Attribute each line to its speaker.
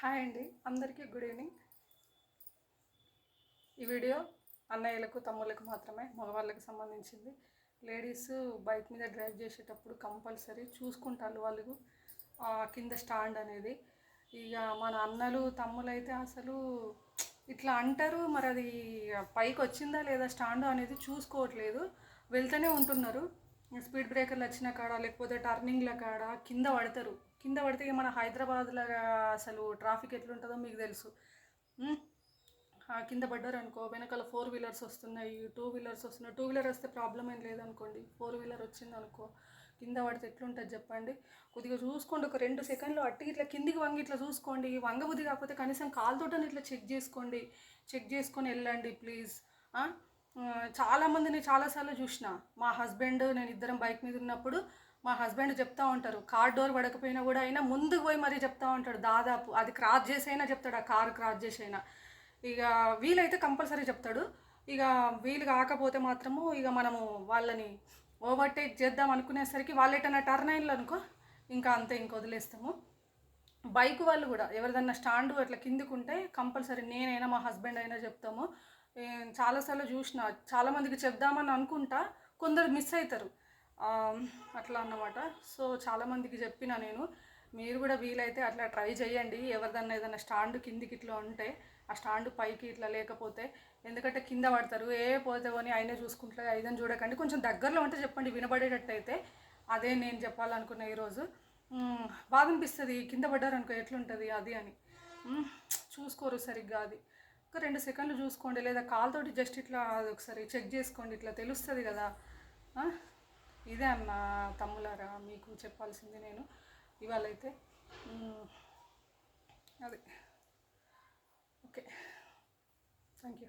Speaker 1: Hi అండి అందరికీ good evening. ఈ వీడియో అన్నయ్యలకు తమ్ముళ్ళకు మాత్రమే మగవాళ్ళకి సంబంధించింది. లేడీస్ బైక్ మీద డ్రైవ్ చేసేటప్పుడు కంపల్సరీ చూసుకుంటారు వాళ్ళు. కింద స్టాండ్ అనేది. ఇక మన అన్నలు తమ్ములైతే అయితే అసలు ఇట్లా అంటారు మరి అది పైకి వచ్చిందా లేదా స్టాండ్ అనేది చూసుకోవట్లేదు. వెళ్తూనే ఉంటున్నారు. స్పీడ్ బ్రేకర్లు వచ్చిన కాడ లేకపోతే టర్నింగ్ల కాడ కింద పడతారు. కింద పడితే మన హైదరాబాద్లో అసలు ట్రాఫిక్ ఎట్లుంటుందో మీకు తెలుసు. కింద పడ్డారు అనుకో వెనకాల ఫోర్ వీలర్స్ వస్తున్నాయి టూ వీలర్స్ వస్తున్నాయి. టూ వీలర్ వస్తే ప్రాబ్లం ఏం లేదనుకోండి. ఫోర్ వీలర్ వచ్చింది అనుకో కింద పడితే ఎట్లుంటుంది చెప్పండి. కొద్దిగా చూసుకోండి ఒక రెండు సెకండ్లు అట్టి ఇట్లా కిందికి వంగి ఇట్లా చూసుకోండి. వంగబుద్ధి కాకపోతే కనీసం కాలుతోటని ఇట్లా చెక్ చేసుకోండి. చెక్ చేసుకొని వెళ్ళండి ప్లీజ్ చాలామందిని చాలాసార్లు చూసిన. మా హస్బెండ్ నేను ఇద్దరం బైక్ మీద ఉన్నప్పుడు మా హస్బెండ్ చెప్తా ఉంటారు కార్ డోర్ పడకపోయినా కూడా అయినా ముందుకు పోయి మరీ చెప్తా ఉంటాడు దాదాపు అది క్రాస్ చేసైనా చెప్తాడు ఆ కార్ క్రాస్ చేసైనా. ఇక వీలైతే కంపల్సరీ చెప్తాడు. ఇక వీలు కాకపోతే మాత్రము ఇక మనము వాళ్ళని ఓవర్టేక్ చేద్దాం అనుకునేసరికి వాళ్ళు ఎటన్నా టర్న్ అయిండ్లు అనుకో ఇంకా అంతే ఇంక వదిలేస్తాము. బైక్ వాళ్ళు కూడా ఎవరిదన్నా స్టాండ్ అట్లా కిందికి ఉంటే కంపల్సరీ నేనైనా మా హస్బెండ్ అయినా చెప్తాము. చాలాసార్లు చూసిన చాలామందికి చెప్దామని అనుకుంటా కొందరు మిస్ అవుతారు అట్లా అన్నమాట. సో చాలామందికి చెప్పిన నేను మీరు కూడా వీలైతే అట్లా ట్రై చేయండి. ఎవరిదన్నా ఏదైనా స్టాండ్ కిందికి ఇట్లా ఉంటే ఆ స్టాండ్ పైకి ఇట్లా లేకపోతే ఎందుకంటే కింద పడతారు. ఏ పోతే అని అయినా చూసుకుంటారు ఐదని చూడకండి. కొంచెం దగ్గరలో ఉంటే చెప్పండి వినబడేటట్టు అయితే అదే నేను చెప్పాలనుకున్న ఈరోజు. మ్మ్, బాధ అనిపిస్తుంది. కింద పడ్డారనుకో ఎట్లుంటుంది అది అని. చూసుకోరు సరిగ్గా అది. ఒక రెండు సెకండ్లు చూసుకోండి లేదా కాల్తోటి జస్ట్ ఇట్లా అది ఒకసారి చెక్ చేసుకోండి ఇట్లా తెలుస్తుంది కదా. ఇదే అన్న తమ్ములారా మీకు చెప్పాల్సింది నేను. ఇవాళ అయితే అదే. ఓకే. Thank you